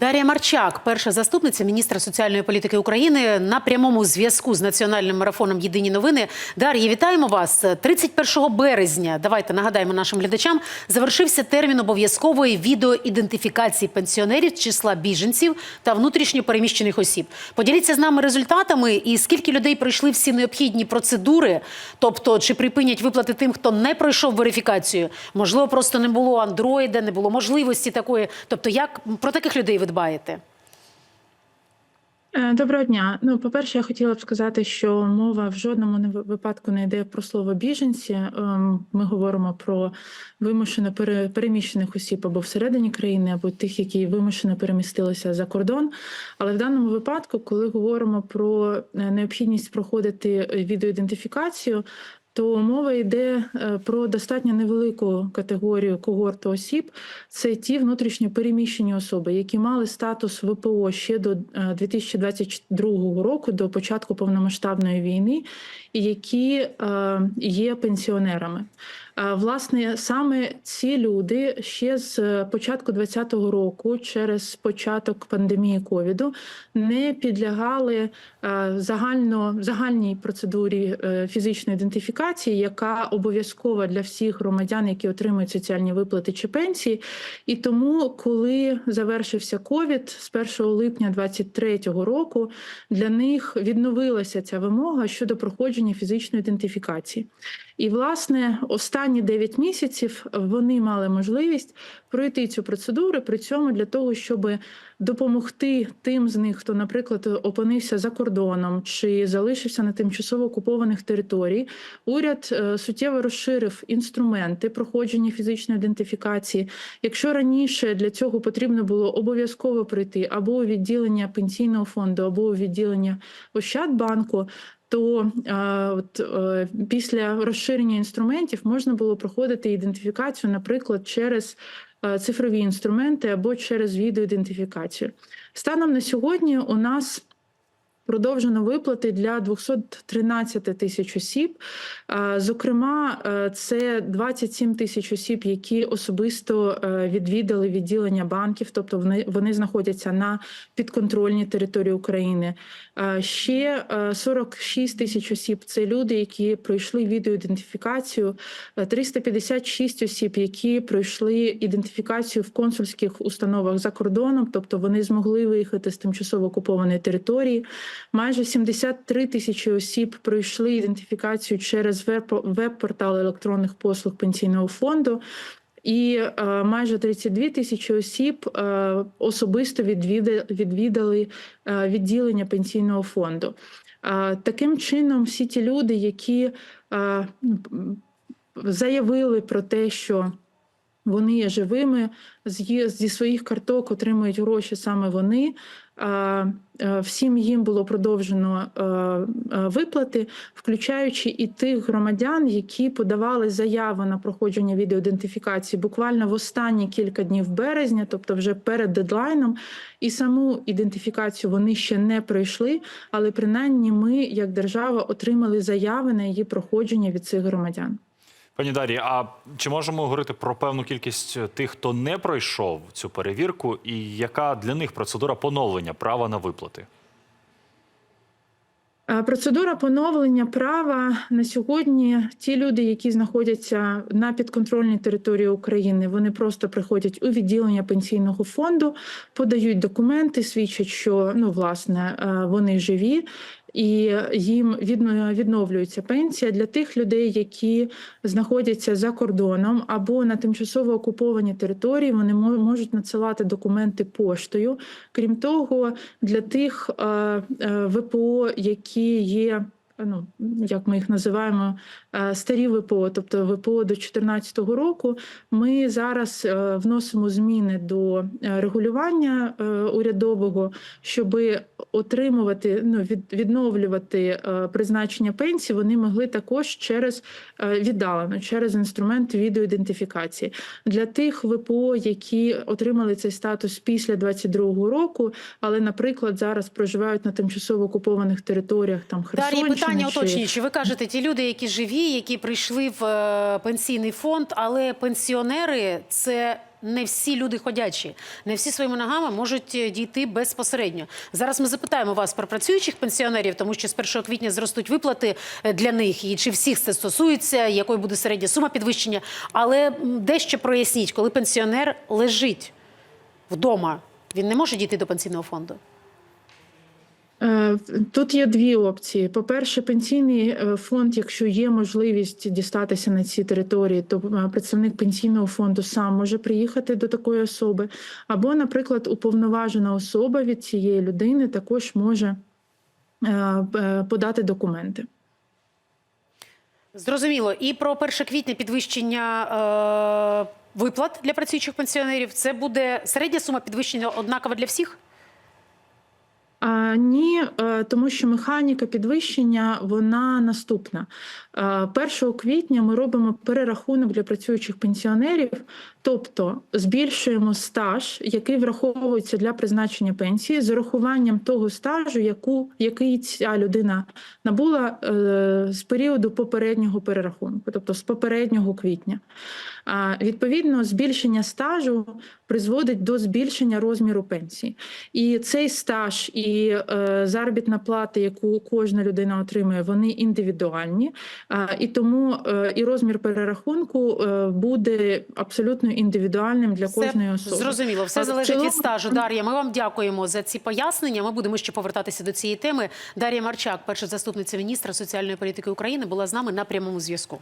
Дар'я Марчак, перша заступниця міністра соціальної політики України, на прямому зв'язку з національним марафоном Єдині новини. Дар'я, вітаємо вас. 31 березня. Давайте нагадаємо нашим глядачам. Завершився термін обов'язкової відеоідентифікації пенсіонерів числа біженців та внутрішньо переміщених осіб. Поділіться з нами результатами і скільки людей пройшли всі необхідні процедури, тобто чи припинять виплати тим, хто не пройшов верифікацію. Можливо, просто не було андроїда, не було можливості такої. Тобто, як про таких людей ви дбаєте? Е, Доброго дня. Ну, по-перше, я хотіла б сказати, що мова в жодному випадку не йде про слово біженці. Ем, Ми говоримо про вимушено пере- переміщених осіб або всередині країни, або тих, які вимушено перемістилися за кордон. Але в даному випадку, коли говоримо про е, необхідність проходити відеоідентифікацію, то мова йде е, про достатньо невелику категорію когорту осіб. Це ті внутрішньо переміщені особи, які мали статус ВПО ще до е, 2022 року, до початку повномасштабної війни, і які е, є пенсіонерами. Е, Власне, саме ці люди ще з початку 2020 року, через початок пандемії ковіду, не підлягали е, загально загальній процедурі е, фізичної ідентифікації, яка обов'язкова для всіх громадян, які отримують соціальні виплати чи пенсії. І тому, коли завершився ковід з 1 липня 2023 року, для них відновилася ця вимога щодо проходження фізичної ідентифікації. І, власне, останні 9 місяців вони мали можливість пройти цю процедуру, при цьому для того, щоб допомогти тим з них, хто, наприклад, опинився за кордоном чи залишився на тимчасово окупованих територій. Уряд е, суттєво розширив інструменти проходження фізичної ідентифікації. Якщо раніше для цього потрібно було обов'язково прийти або у відділення пенсійного фонду, або у відділення Ощадбанку, то е, от, е, після розширення інструментів можна було проходити ідентифікацію, наприклад, через е, цифрові інструменти або через відеоідентифікацію. Станом на сьогодні у нас продовжено виплати для 213 тисяч осіб. Е, Зокрема, е, це 27 тисяч осіб, які особисто е, відвідали відділення банків, тобто вони, вони знаходяться на підконтрольній території України. Е, Ще е, 46 тисяч осіб це люди, які пройшли відеоідентифікацію, Е, 356 осіб, які пройшли ідентифікацію в консульських установах за кордоном, тобто вони змогли виїхати з тимчасово окупованої території. Майже 73 тисячі осіб пройшли ідентифікацію через веб- веб-портал електронних послуг пенсійного фонду. І е, майже 32 тисячі осіб е, особисто відвідали, відвідали е, відділення пенсійного фонду. Е, таким чином, всі ті люди, які е, заявили про те, що вони є живими, зі своїх карток отримують гроші саме вони. Е, Всім їм було продовжено е, е, виплати, включаючи і тих громадян, які подавали заяву на проходження відеоідентифікації буквально в останні кілька днів березня, тобто вже перед дедлайном. І саму ідентифікацію вони ще не пройшли, але принаймні ми, як держава, отримали заяви на її проходження від цих громадян. Пані Дар'ї, а чи можемо говорити про певну кількість тих, хто не пройшов цю перевірку, і яка для них процедура поновлення права на виплати? Е, Процедура поновлення права на сьогодні. Ті люди, які знаходяться на підконтрольній території України, вони просто приходять у відділення пенсійного фонду, подають документи, свідчать, що ну власне е, вони живі. І їм відновлюється пенсія для тих людей, які знаходяться за кордоном або на тимчасово окупованій території. Вони мо- можуть надсилати документи поштою. Крім того, для тих е, е, ВПО, які є. Ну, як ми їх називаємо, е, старі ВПО, тобто ВПО до 2014 року. Ми зараз е, вносимо зміни до е, регулювання урядового, щоб отримувати, ну від, відновлювати призначення пенсії. Вони могли також через віддалено, через інструмент відеоідентифікації. Для тих ВПО, які отримали цей статус після 22 року, але, наприклад, зараз проживають на тимчасово окупованих територіях там Херсонщини. Питання чи- уточнюючи. Ви кажете, ті люди, які живі, які прийшли в е, пенсійний фонд, але пенсіонери це не всі люди ходячі, не всі своїми ногами можуть е, дійти безпосередньо. Зараз ми запитаємо вас про працюючих пенсіонерів, тому що з 1 квітня зростуть виплати е, для них, і чи всіх це стосується, якою буде середня сума підвищення. Але дещо проясніть, коли пенсіонер лежить вдома, він не може дійти до пенсійного фонду. Е, Тут є дві опції. По-перше, пенсійний е, фонд, якщо є можливість дістатися на ці території, то е, представник пенсійного фонду сам може приїхати до такої особи. Або, наприклад, уповноважена особа від цієї людини також може подати документи. Зрозуміло. І про 1 квітня підвищення е, виплат для працюючих пенсіонерів. Це буде середня сума підвищення однакова для всіх? А, ні, е, тому що механіка підвищення вона наступна. Е, 1 квітня ми робимо перерахунок для працюючих пенсіонерів, тобто збільшуємо стаж, який враховується для призначення пенсії, з урахуванням того стажу, яку, який ця людина набула е, з періоду попереднього перерахунку, тобто з попереднього квітня. Відповідно, збільшення стажу призводить до збільшення розміру пенсії. І цей стаж і е, заробітна плата, яку кожна людина отримує, вони індивідуальні. А, і тому е, і розмір перерахунку е, буде абсолютно індивідуальним для кожної особи. Зрозуміло, все залежить від стажу. Дар'я, ми вам дякуємо за ці пояснення. Ми будемо ще повертатися до цієї теми. Дар'я Марчак, перша заступниця міністра соціальної політики України, була з нами на прямому зв'язку.